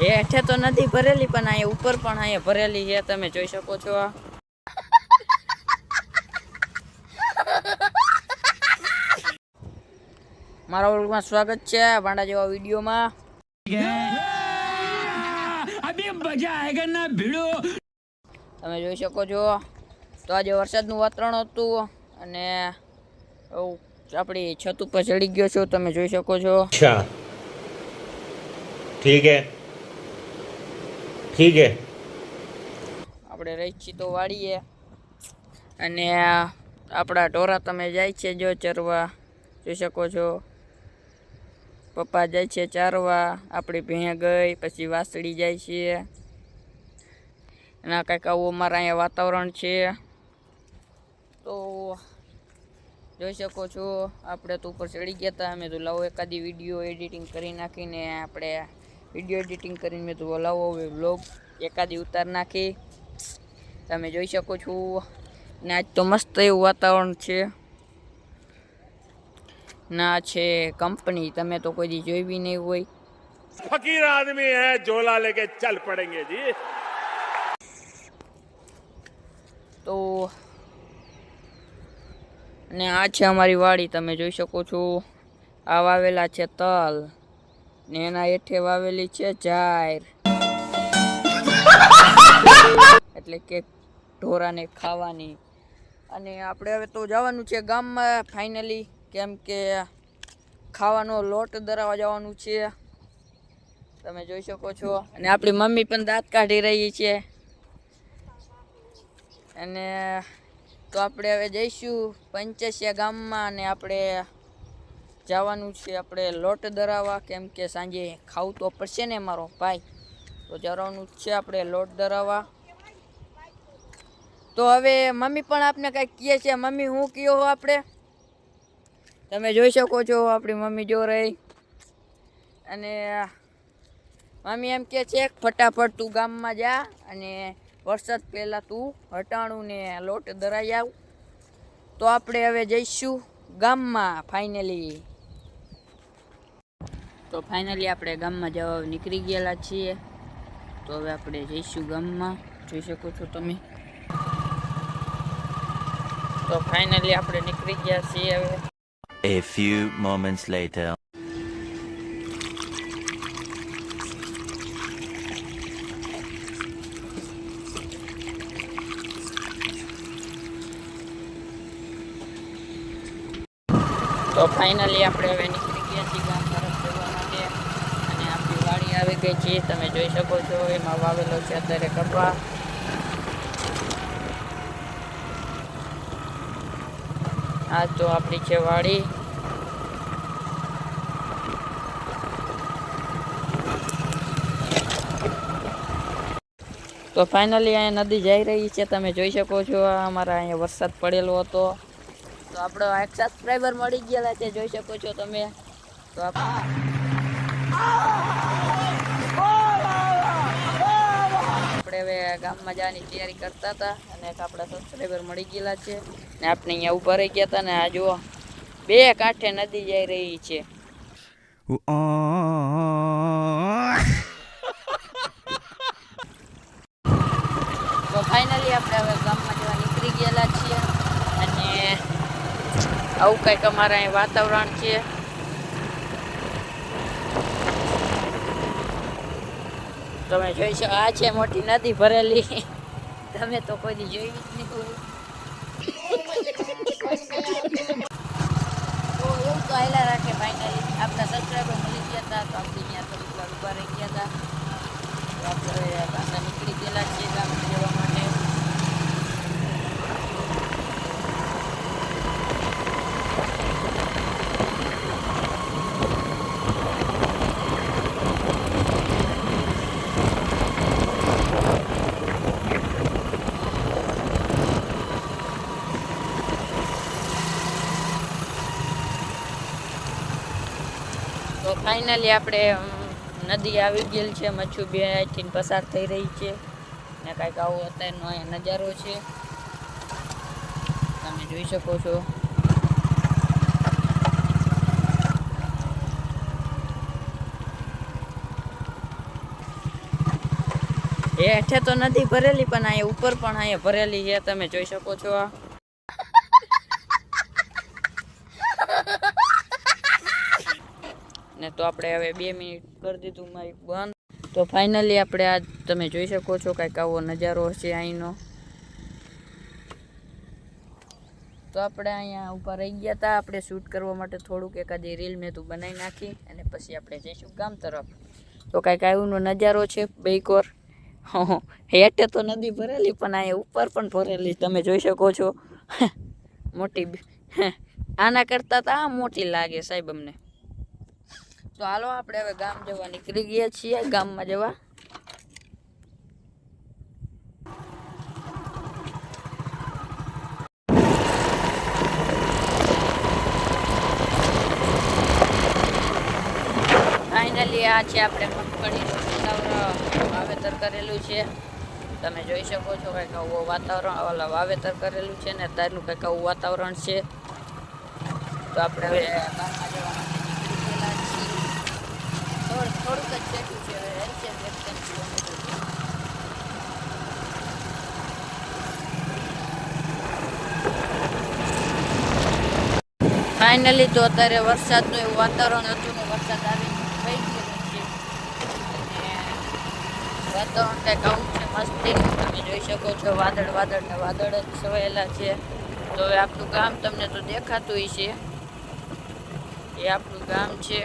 એ હેઠે તો નથી ભરેલી પણ અહીંયા ઉપર પણ અહીંયા ભરેલી છે તમે જોઈ શકો છો આ. મારા વર્ગમાં સ્વાગત છે ભાંડા જેવા વિડીયોમાં. તમે જોઈ શકો છો તો આજે વરસાદનું વાતાવરણ હતું અને આપણી છત ઉપર ચડી ગયો છું તમે જોઈ શકો છો. ઠીક છે ઠીક હે. આપણે રહીછી તો વાળીએ. અને આપણા ઢોરા તમે જાય છે જો ચરવા. જોઈ શકો છો. પપ્પા જાય છે ચારવા. આપણી ભેં ગઈ, પછી વાસળી જાય છે. એના કંઈક આવું અમારા અહીંયા વાતાવરણ છે. તો જોઈ શકો છો, આપણે તો ઉપર ચડી ગયા હતા અમે તો લાવો એકાદી વીડિયો એડિટિંગ કરી નાખીને આપણે વીડિયો એડિટિંગ કરીને મેં તો લાવો હવે બ્લોગ એકાદી ઉતાર નાખી. તમે જોઈ શકો છો. ને આજ તો મસ્ત એવું વાતાવરણ છે. ના છે કંપની તમે તો કોઈ દી જોઈ બી નહીં હોય. ફકીર આદમી હે ઝોલા લેકે ચલ પડેંગે જી. તો ને આ છે અમારી વાડી તમે જોઈ શકો છો. આવેલા છે તલ. ને એના હેઠે વાવેલી છે જાહેર એટલે કે ઢોરાને ખાવાની. અને આપણે હવે તો જવાનું છે ગામમાં ફાઇનલી કેમ કે ખાવાનો લોટ ધરાવવા જવાનું છે. તમે જોઈ શકો છો. અને આપણી મમ્મી પણ દાંત કાઢી રહી છે. અને તો આપણે હવે જઈશું પંચસ્યા ગામમાં અને આપણે જવાનું છે આપણે લોટ ધરાવવા, કેમ કે સાંજે ખાવું તો પડશે ને મારો ભાઈ. તો જવાનું છે આપણે લોટ ધરાવવા. તો હવે મમ્મી પણ આપને કંઈક કહે છે. મમ્મી, હું કયો હો આપણે? તમે જોઈ શકો છો, આપણી મમ્મી જો રહી. અને મમ્મી એમ કહે છે, ફટાફટ તું ગામમાં જા અને વરસાદ પહેલાં તું હટાણું ને લોટ ધરાઈ આવ. તો આપણે હવે જઈશું ગામમાં, ફાઇનલી. તો ફાઇનલી આપણે ગામમાં જવા નીકળી ગયેલા છીએ. તો હવે આપણે જઈશું ગામમાં. જોઈ શકો છો તમે. તો ફાઇનલી આપણે નીકળી ગયા છીએ હવે. A few moments later. તો ફાઇનલી આપણે હવે નીકળી ગયા છીએ ગામ તરફ જવા માટે અને આપણી વાડી આવી છે તમે જોઈ શકો છો, એમાં વાવેલો છે અત્યારે કપા. આ તો આપણી છે વાડી. તો ફાઇનલી અહીંયા નદી જઈ રહી છે, તમે જોઈ શકો છો અમારા અહીંયા વરસાદ પડેલો હતો. તો આપણો એક સબસ્ક્રાઈબર મળી ગયેલા છે, જોઈ શકો છો તમે. તો આપણે હવે ગામમાં જવાની તૈયારી કરતા હતા અને આપણા સબસ્ક્રાઈબર મળી ગયેલા છે. ને આપણે અહીંયા ઊભા રહી ગયા હતા ને આ જુઓ, બે કાંઠે નદી જઈ રહી છે. તો ફાઇનલી આપણે હવે ગામમાં જવા નીકળી ગયેલા છીએ. અને આવું કંઈક અમારા અહીં વાતાવરણ છે. તમે જોઈ શકો, આ છે મોટી નદી ભરેલી. તમે તો કોઈ દી જોઈ જ નહીં એવું તો હાલ્યા રાખે ફાઇનલી આપણા સબસ્ક્રાઈબર મળી ગયા હતા, તો આપણે અહીંયા થોડીક વાર ઊભા રહી ગયા હતા. તો આપણે પાછા નીકળી ગયેલા છીએ માટે તો ફાઇનલી આપણે નદી આવી ગયેલ છે મચ્છુ બે અહીંથી પસાર થઈ રહી છે. ને કાંઈક આવો અત્યારનો અહીંયા નજારો છે. તમે જોઈ શકો છો. એ હેઠે તો નથી ભરેલી, પણ અહીંયા ઉપર પણ અહીંયા ભરેલી છે. તમે જોઈ શકો છો આ ને તો આપણે હવે બે મિનિટ કરી દીધું માઇક બંધ. તો ફાઇનલી આપણે આ તમે જોઈ શકો છો કાંઈક આવો નજારો છે અહીંનો. તો આપણે અહીંયા ઊભા રહી ગયા હતા આપણે શૂટ કરવા માટે થોડુંક એકાદી રીલ મેં તું બનાવી નાખી અને પછી આપણે જઈશું ગામ તરફ. તો કાંઈક આવુંનો નજારો છે બેકોર હેઠે તો નદી ભરેલી, પણ અહીંયા ઉપર પણ ભરેલી. તમે જોઈ શકો છો. મોટી આના કરતાં તો આ મોટી લાગે સાહેબ અમને. તો હાલો આપણે હવે ગામ જવા નીકળી ગયા છીએ, ગામમાં જવા. ફાઇનલી આ છે આપણે મગફળી વાવેતર કરેલું છે. તમે જોઈ શકો છો કંઈક આવું વાતાવરણ વાવેતર કરેલું છે ને અત્યારનું કંઈક આવું વાતાવરણ છે. તો આપણે હવે ગામમાં જવા માટે નીકળી ગયેલા છીએ થોડું થોડુંક જ છે હવે હશે બે ત્રણ ફાઇનલી તો અત્યારે વરસાદનું એવું વાતાવરણ હતું વરસાદ આવી થઈ ગયો છે વાતાવરણ કંઈક આવું છે મસ્તી તમે જોઈ શકો છો વાદળ વાદળ ને વાદળ જ છવાયેલા છે તો હવે આપણું ગામ તમને તો દેખાતું છે એ આપણું ગામ છે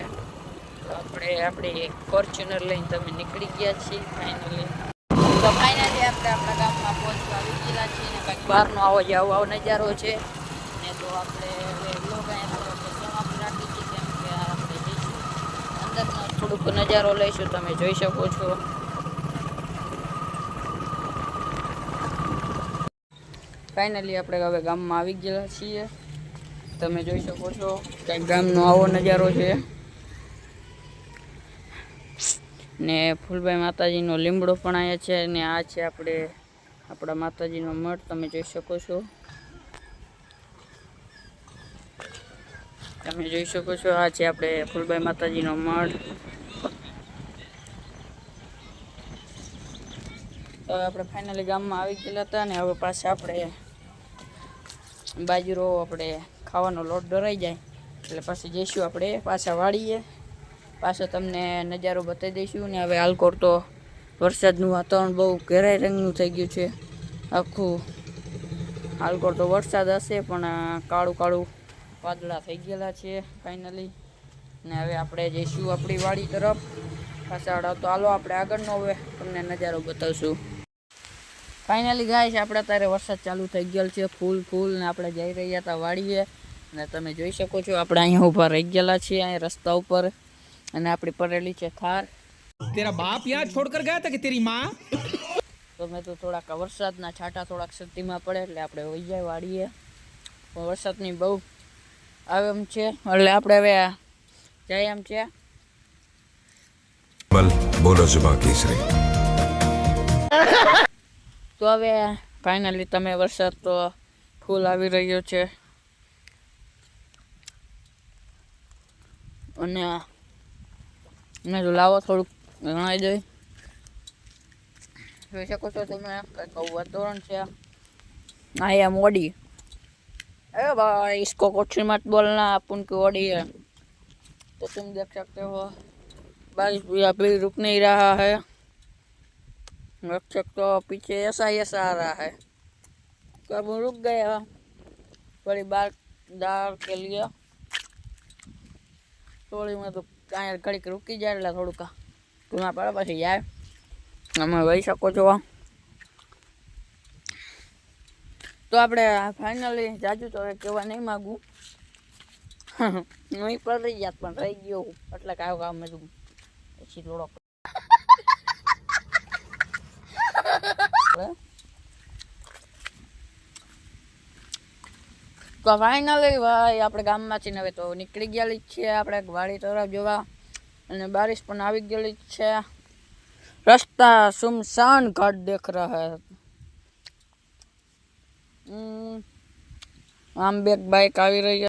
તો આપણે આપણી ફોર્ચ્યુનર લઈને તમે નીકળી ગયા છીએ ફાઇનલી તો ફાઇનલી આપણે આપણા ગામમાં પહોંચવા આવી ગયેલા છીએ ને કંઈક બહારનો આવો જ આવો નજારો છે. ને તો આપણે હવે થોડોક સમાપ્ત રાખી કે આપણે જઈશું. થોડુંક નજારો લઈશું, તમે જોઈ શકો છો. ફાઇનલી આપણે હવે ગામમાં આવી ગયેલા છીએ. તમે જોઈ શકો છો, કંઈક ગામનો આવો નજારો છે. ને ફૂલભાઈ માતાજીનો લીમડો પણ અહીંયા છે ને આ છે આપણે, આપણા માતાજીનો મઠ, તમે જોઈ શકો છો. તમે જોઈ શકો છો, આ છે આપણે ફૂલભાઈ માતાજીનો મઠ. હવે આપણે ફાઇનલી ગામમાં આવી ગયેલા હતા ને હવે પાછા આપણે બાજરો આપણે ખાવાનો લોટ ડરાઈ જાય. એટલે પછી જઈશું આપણે, પાછા વાળીએ. પાછો તમને નજારો બતાવી દઈશું ને હવે આલકોર તો વરસાદનું વાતાવરણ બહુ ઘેરાઈ રંગનું થઈ ગયું છે. આખું આલકોર તો વરસાદ હશે, પણ કાળું કાળું વાદળા થઈ ગયેલા છે ફાઇનલી ને હવે આપણે જઈશું આપણી વાડી તરફ. પાછળ તો હાલો આપણે આગળનો હવે તમને નજારો બતાવશું. ફાઇનલી ગાય છે આપણે અત્યારે વરસાદ ચાલુ થઈ ગયેલ છે, ફૂલ ફૂલ, ને આપણે જઈ રહ્યા હતા વાડીએ. ને તમે જોઈ શકો છો, આપણે અહીંયા ઊભા રહી ગયેલા છીએ, અહીંયા રસ્તા ઉપર. અને આપણી પડેલી છે થાર. તેરા બાપ યાદ છોડકર ગયા હતા કે તેરી માં? તો મેં તો થોડાક વરસાદના છાંટા થોડાક સતીમાં પડે એટલે આપણે વહી જાય વાડીએ. વરસાદની બહુ આવે એમ છે એટલે આપણે હવે જાય એમ છે. બોલો જુબા કેસરી તો હવે ફાઈનલી તમે વરસાદ તો ફૂલ આવી રહ્યો છે. અને મેં તો લાવો થોડુંક ગણાઈ દઈ જોઈ શકો છો તમે કંઈક આવું વાતાવરણ છે આયા મોડી अरे भाई इसको कुछ मत बोलना आप उनकी ओडी है तो तुम देख सकते हो बारिश भी अभी रुक नहीं रहा है देख सकते हो पीछे ऐसा ही ऐसा आ रहा है तो अब हम रुक गए हैं थोड़ी बार दाल के लिए થોડી માં તો કાંઈ ઘડીક રૂકી જાય એટલે થોડુંક ટૂંકા પડે પછી જાય. તમે વહી શકો છો તો આપણે ફાઇનલી જાજુ તો હવે કહેવા નહીં માગું. નહીં પણ રહી જાત પણ રહી ગયો એટલે કાયો કામ મેં પછી થોડોક. તો ફાઇનલી ભાઈ આપણે ગામમાંથી હવે તો નીકળી ગયેલી જ છે આપણે વાડી તરફ જોવા. અને બારિશ પણ આવી ગયેલી જ છે. રસ્તા સુમસાન ઘાટ દેખ રહે. આમ બે બાઇક આવી રહી